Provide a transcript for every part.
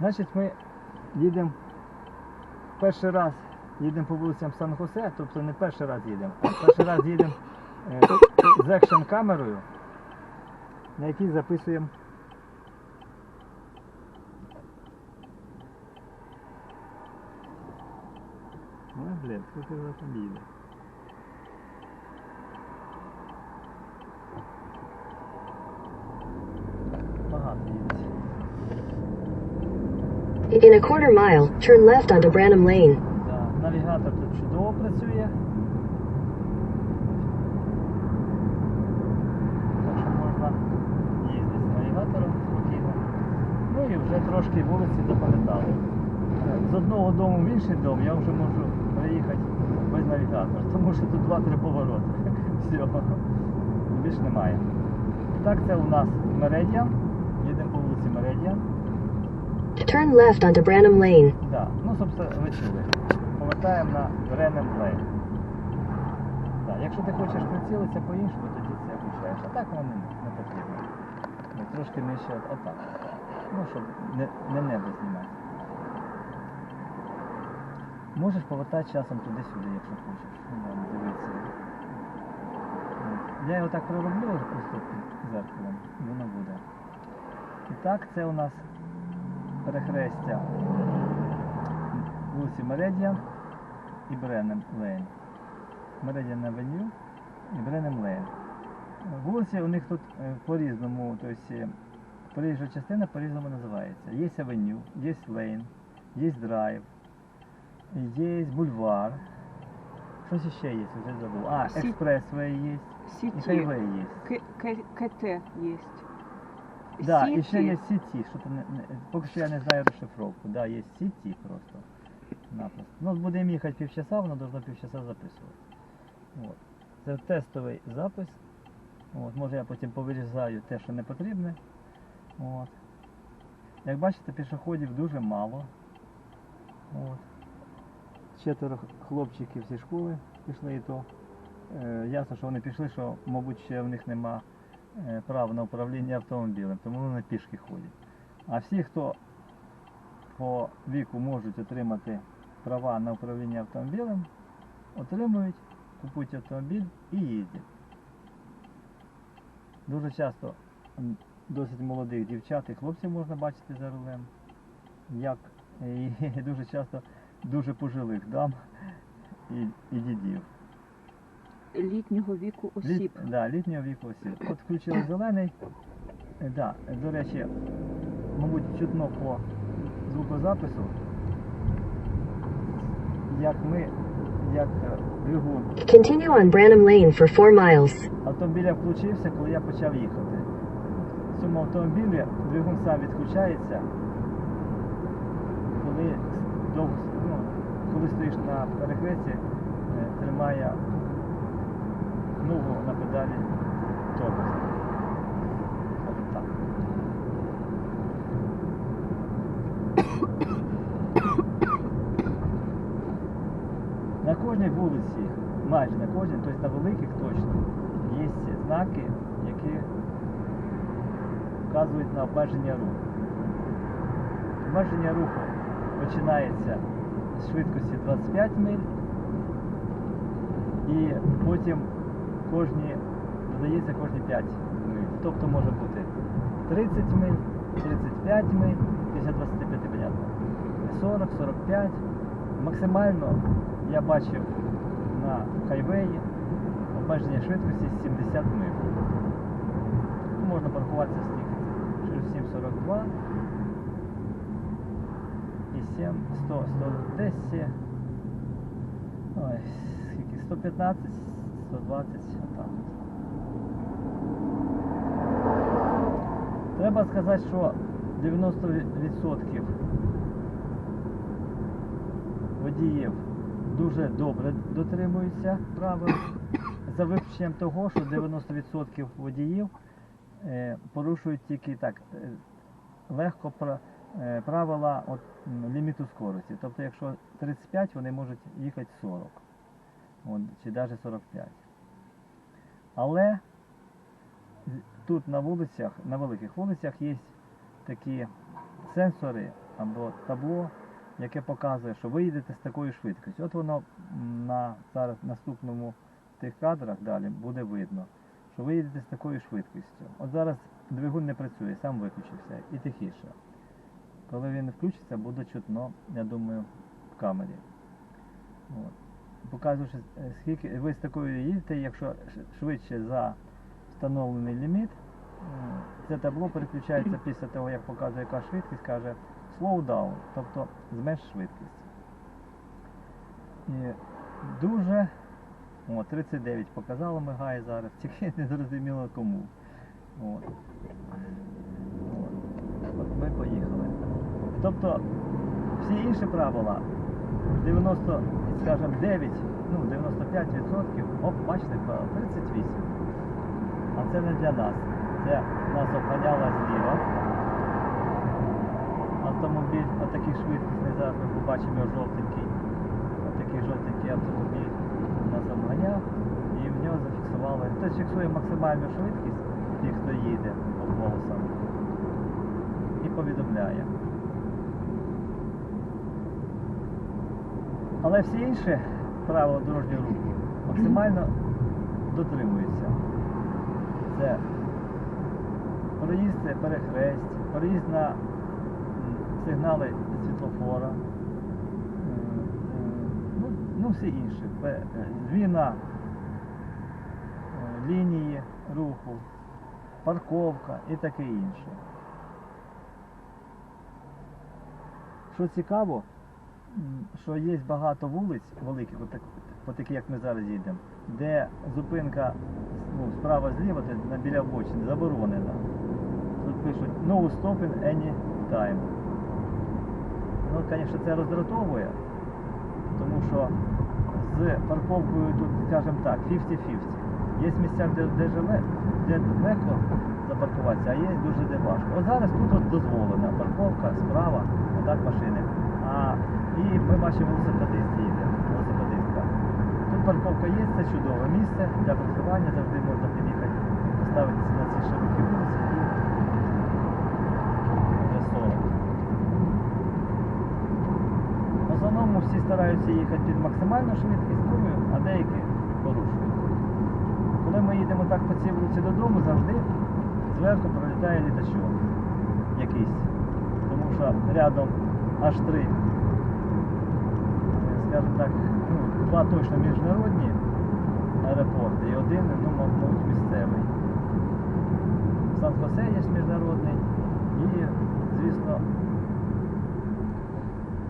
Значить, ми їдемо перший раз їдемо по вулицям Сан-Хосе, тобто не перший раз їдемо, а перший раз їдемо е, з екшн камерою, на якій записуємо. Ну, ти вже там їде? Багато їде. In a quarter mile, turn left onto Branham Lane. Навігатор тут чудово працює. Так що можна їздити з навігатором спокійно. Ну і вже трошки вулиці запам'ятали. З одного дому в інший дом я вже можу переїхати без навігатора, тому що тут два-три повороти. Все. Більш немає. Так, це у нас Меридіан. Їдемо по вулиці Меридіан. Turn left onto Branham Lane. Да. Ну, собственно, ви чули. Повертаємо на Бренем Лейн. Да. Якщо ти хочеш прицілитися по-іншому, тоді це включаєш. А так воно не, не потрібно. Ну, Трошки нижче от- отак. Ну, щоб не, не небо знімати. Можеш повертати часом туди-сюди, якщо хочеш. Ну, дивитися. Я його так пророблю просто під зеркалом, воно буде. І так, це у нас перехрестя вулиці Меридіан і Бренем Лейн. Меридіан Авеню і Бренем Лейн. Вулиці у них тут е, по-різному, тобто е, проїжджа частина по-різному називається. Є авеню, є лейн, є драйв, є бульвар. Щось ще є, вже забув. А, експресвей є, і хайвей є. КТ есть. Да, і ще Сети. є сіті, що то не, не, поки що я не знаю розшифровку. Да, є сіті просто. Напросто. Ну, будемо їхати півчаса, воно должно півчаса записувати. От. Це тестовий запис. От, може я потім повирізаю те, що не потрібне. От. Як бачите, пішоходів дуже мало. От. Четверо хлопчиків зі школи пішли і то. Е, ясно, що вони пішли, що, мабуть, ще в них нема е, прав на управління автомобілем, тому вони пішки ходять. А всі, хто по віку можуть отримати права на управління автомобілем, отримують, купують автомобіль і їздять. Дуже часто досить молодих дівчат і хлопців можна бачити за рулем, як і дуже часто дуже пожилих дам і, і дідів. Літнього віку осіб. Літ, да, літнього віку осіб. От включили зелений. Да, до речі, мабуть, чутно по звукозапису, як ми, як е, двигун Continue on Branham Lane for 4 miles. автомобіля включився, коли я почав їхати. В цьому автомобілі двигун сам відключається, коли, довго, ну, коли стоїш на перехресті, е, тримає ногу на педалі тормоза. На кожній вулиці, майже на кожній, тобто на великих точно, є знаки, які вказують на обмеження руху. Обмеження руху починається з швидкості 25 миль і потім кожні, додається кожні 5 миль. Тобто може бути 30 миль, 35 миль, після 25 понятно, 40, 45. Максимально я бачив на хайвеї обмеження швидкості 70 миль. Можна паркуватися скільки? Через 742 і 7, 100, 110, ой, скільки, 115, 120, отак. Треба сказати, що 90% водіїв дуже добре дотримуються правил, за виключенням того, що 90% водіїв е, порушують тільки так е, легко е, правила от, ліміту скорості. Тобто, якщо 35, вони можуть їхати 40 от, чи навіть 45. Але тут на вулицях, на великих вулицях є такі сенсори або табло, яке показує, що ви їдете з такою швидкістю. От воно на зараз наступному тих кадрах далі буде видно, що ви їдете з такою швидкістю. От зараз двигун не працює, сам виключився і тихіше. Коли він включиться, буде чутно, я думаю, в камері. От. Показуючи, е, скільки ви з такою їдете, якщо швидше за встановлений ліміт, це табло переключається після того, як показує яка швидкість, каже slow down, тобто зменш швидкість. І дуже. О, 39 показало мигає зараз, тільки не зрозуміло кому. От. От Ми поїхали. Тобто всі інші правила 90, скажімо, 9, ну 95%, оп, бачите, 38. А це не для нас. Це нас обганяла зліва. Автомобіль отакий швидкісний, зараз ми побачимо жовтенький. Отакий жовтенький автомобіль нас обганяв і в нього зафіксували. Хтось фіксує максимальну швидкість, ті, хто їде по полосам, і повідомляє. Але всі інші правила дорожнього руху максимально дотримуються. Це проїзд це перехресть, проїзд на сигнали світлофора, ну, ну всі інші. Пе- е, е, лінії руху, парковка і таке інше. Що цікаво, що є багато вулиць великих, отак, по такі, як ми зараз їдемо, де зупинка ну, справа зліва, на біля обочини, заборонена. Тут пишуть no stopping any time. Ну, звісно, це роздратовує, тому що з парковкою тут, скажімо так, 50-50. Є місця, де, де, живе, де легко запаркуватися, а є дуже де важко. От зараз тут от дозволена парковка справа, отак машини. А, і ми бачимо велосипедист їде, велосипедистка. Тут парковка є, це чудове місце для паркування, завжди можна під'їхати, поставитися на ці широкі вулиці і вже 40. В основному всі стараються їхати під максимальну швидкість, а деякі порушують. Коли ми їдемо так по цій вулиці додому, завжди зверху пролітає літачок якийсь. Тому що рядом аж три, скажімо так, ну, два точно міжнародні аеропорти і один, ну, мабуть, місцевий. Сан-Хосе є міжнародний і, звісно,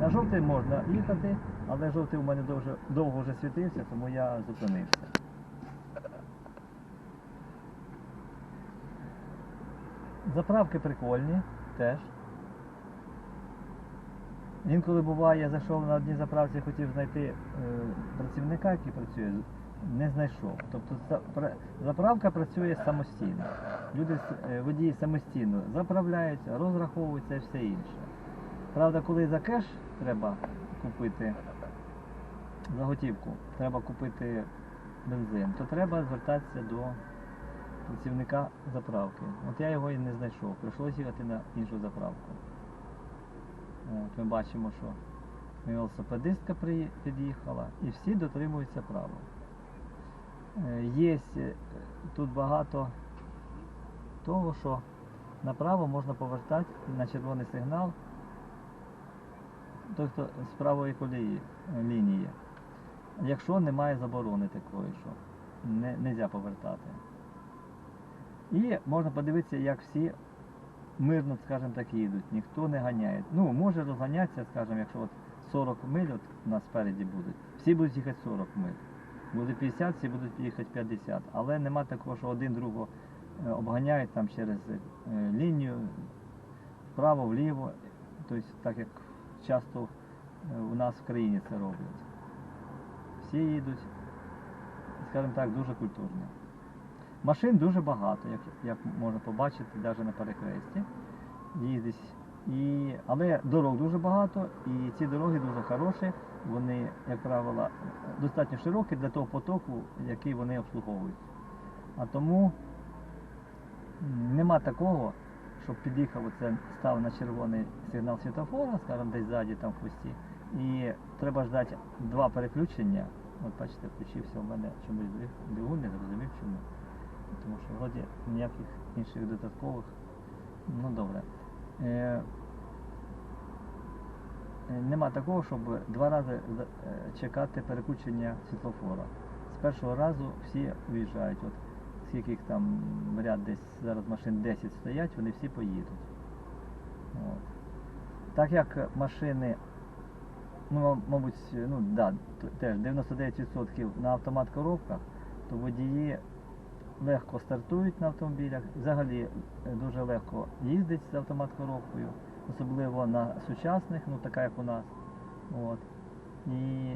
на жовтий можна їхати, але жовтий у мене довго, довго вже світився, тому я зупинився. Заправки прикольні теж. Інколи буває, я зайшов на одній заправці, хотів знайти е, працівника, який працює, не знайшов. Тобто заправка працює самостійно. Люди, е, водії самостійно заправляються, розраховуються і все інше. Правда, коли за кеш треба купити за готівку, треба купити бензин, то треба звертатися до працівника заправки. От я його і не знайшов. Прийшлося їхати на іншу заправку. От, ми бачимо, що велосипедистка під'їхала і всі дотримуються правил. Е, Є е, тут багато того, що направо можна повертати на червоний сигнал, той, хто з правої колії е, лінії. Якщо немає заборони такої, що не можна повертати. І можна подивитися, як всі мирно, скажімо так, їдуть, ніхто не ганяє. Ну, може розганятися, скажімо, якщо от 40 миль от нас спереді будуть, всі будуть їхати 40 миль. Буде 50, всі будуть їхати 50. Але нема такого, що один другого е, обганяють там через е, лінію, вправо, вліво. Тобто, так як часто е, у нас в країні це роблять. Всі їдуть, скажімо так, дуже культурно. Машин дуже багато, як, як можна побачити, навіть на перехресті. І, але дорог дуже багато, і ці дороги дуже хороші. Вони, як правило, достатньо широкі для того потоку, який вони обслуговують. А тому нема такого, щоб під'їхав, оце став на червоний сигнал світофора, скажімо, десь ззаді там в хвості. І треба ждати два переключення. От бачите, включився у мене чомусь двиг- двигун, не зрозумів чому. Тому що вроді ніяких інших додаткових. Ну добре. Е, е, нема такого, щоб два рази е, чекати переключення світлофора. З першого разу всі виїжджають. От скільки їх там ряд десь зараз машин 10 стоять, вони всі поїдуть. От. Так як машини, ну, мабуть, ну да, теж 99% на автомат коробках, то водії легко стартують на автомобілях, взагалі е, дуже легко їздить з автомат коробкою, особливо на сучасних, ну така як у нас. От. І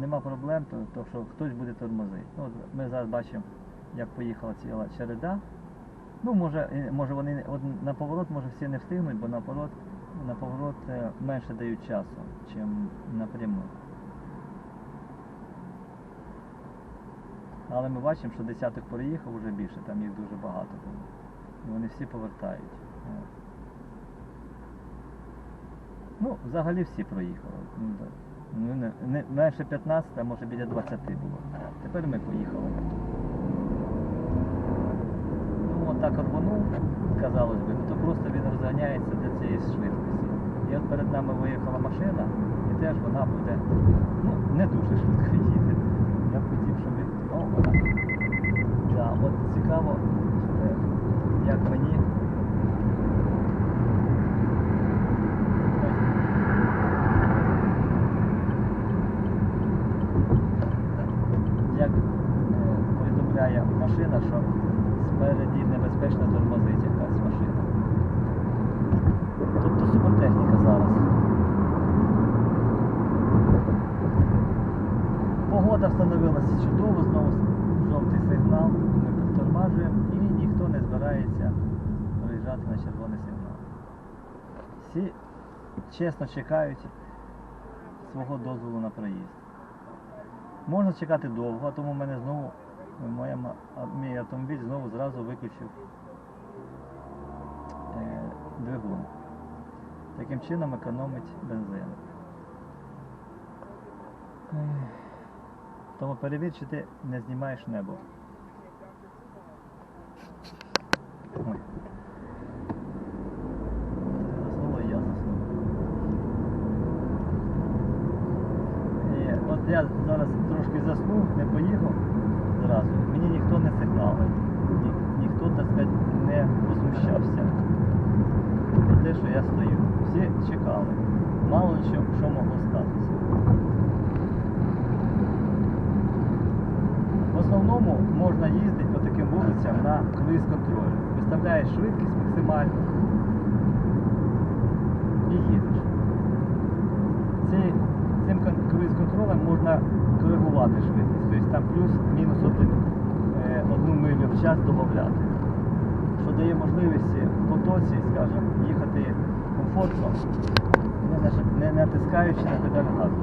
нема проблем, то, то що хтось буде тормозити. Ну, от ми зараз бачимо, як поїхала ціла череда. Ну, може, може вони от на поворот може всі не встигнуть, бо на поворот, на поворот е, менше дають часу, ніж напряму. Але ми бачимо, що десяток переїхав вже більше, там їх дуже багато було. І вони всі повертають. Ну, взагалі всі проїхали. Ну. Ну, не, не, менше 15, а може біля 20 було. Тепер ми поїхали. Ну, отак рванув, казалось би, ну то просто він розганяється до цієї швидкості. І от перед нами виїхала машина, і теж вона буде, ну, не дуже швидко їде. Я б хотів, щоб він. О, вона. Да, от цікаво, як мені. Як е, повідомляє машина, що спереді небезпечно тормозить якась машина. Тобто супертехніка зараз. Погода встановилася чудово, знову жовтий сигнал, ми притормажуємо і ніхто не збирається виїжджати на червоний сигнал. Всі чесно чекають свого дозволу на проїзд. Можна чекати довго, а тому в мене знову моя, мій автомобіль знову зразу виключив е, двигун. Таким чином економить бензин. Ех. Тому перевір, ти не знімаєш небо. Ой. Ти заснула, і я заснув. І от я зараз трошки заснув, не поїхав зразу. Мені ніхто не сигналив. Ні, ніхто, так сказати, не возмущався про те, що я стою. Всі чекали. Мало що, що могло статися. В основному можна їздити по таким вулицям на круїз контролю. Виставляєш швидкість максимальну і їдеш. Ці, круїз можна коригувати швидкість. Тобто там плюс-мінус е, одну милю в час додати. Що дає можливість в потоці, скажімо, їхати комфортно, не, натискаючи на педаль газу.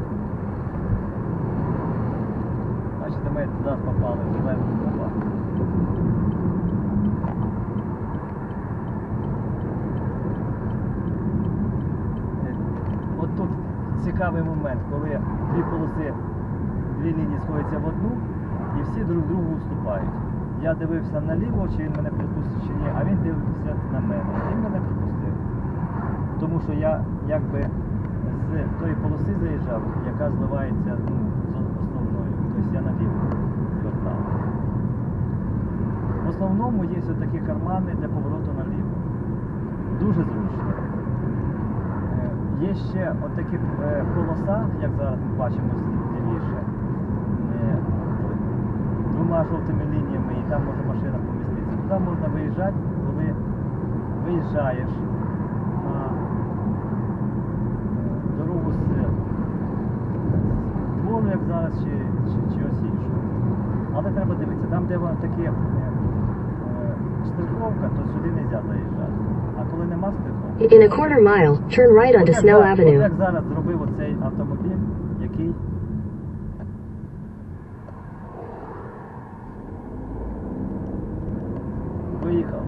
Бачите, ми зараз попали зелену куба. От тут цікавий момент, коли дві полоси, дві лінії сходяться в одну і всі друг другу уступають. Я дивився наліво, чи він мене пропустить, чи ні, а він дивився на мене. Він мене пропустив. Тому що я якби з тої полоси заїжджав, яка зливається ну, з основною. Тобто я наліво звертав. В основному є ось такі кармани для повороту наліво. Дуже зручно. Е, Є ще отакі е, полоса, як зараз ми бачимо лівіше, е, двома жовтими лініями і там може машина поміститися. Туди можна виїжджати, коли виїжджаєш на е, дорогу з двору, як зараз, чи, чи чогось іншого. Але треба дивитися, там, де такі е, е, штриховка, то сюди не можна заїжджати. А коли нема штриховки, In a quarter mile, turn right onto От як Snell зараз- от Avenue. Як зараз зробив оцей автомобіль, який виїхав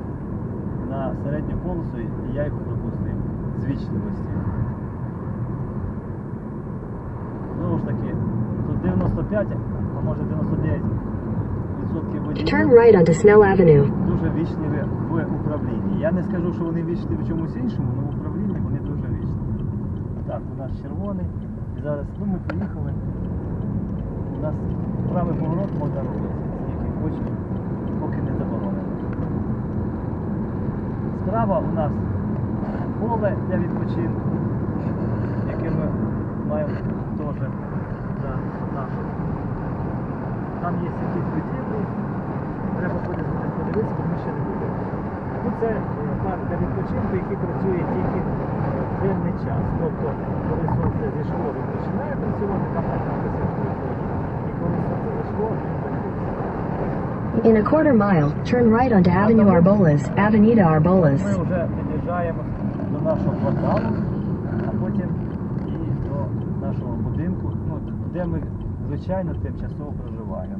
на на середню полосу і я його пропустив з вічливості. Знову ж таки, тут 95, а може 99 відсотків Turn водіїв right onto Snell Avenue. Дуже вічливі в управлінні. Я не скажу, що вони вічливі в чомусь іншому, але в управлінні вони дуже вічливі. Так, у нас червоний. Зараз ну, ми поїхали. У нас правий поворот можна робити, який хочемо, поки не заборонено. Справа у нас поле для відпочинку, яке ми маємо теж за нашу. Там є якісь будівлі, треба буде туди подивитися, бо ми ще не були. Ну, це е, парк для відпочинку, який працює тільки е, в денний час. Тобто, коли сонце зійшло, він починає працювати, там так написано в телефоні. І коли сонце зайшло, він закінчується. In a quarter mile, turn right onto Avenue Arbolas, Avenida Arbolas. Ми вже під'їжджаємо до нашого кварталу, а потім і до нашого будинку, ну, де ми, звичайно, тимчасово проживаємо.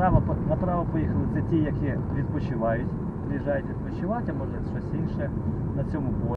Право, по- направо поїхали, це ті, які відпочивають, приїжджають відпочивати, а може щось інше на цьому полі.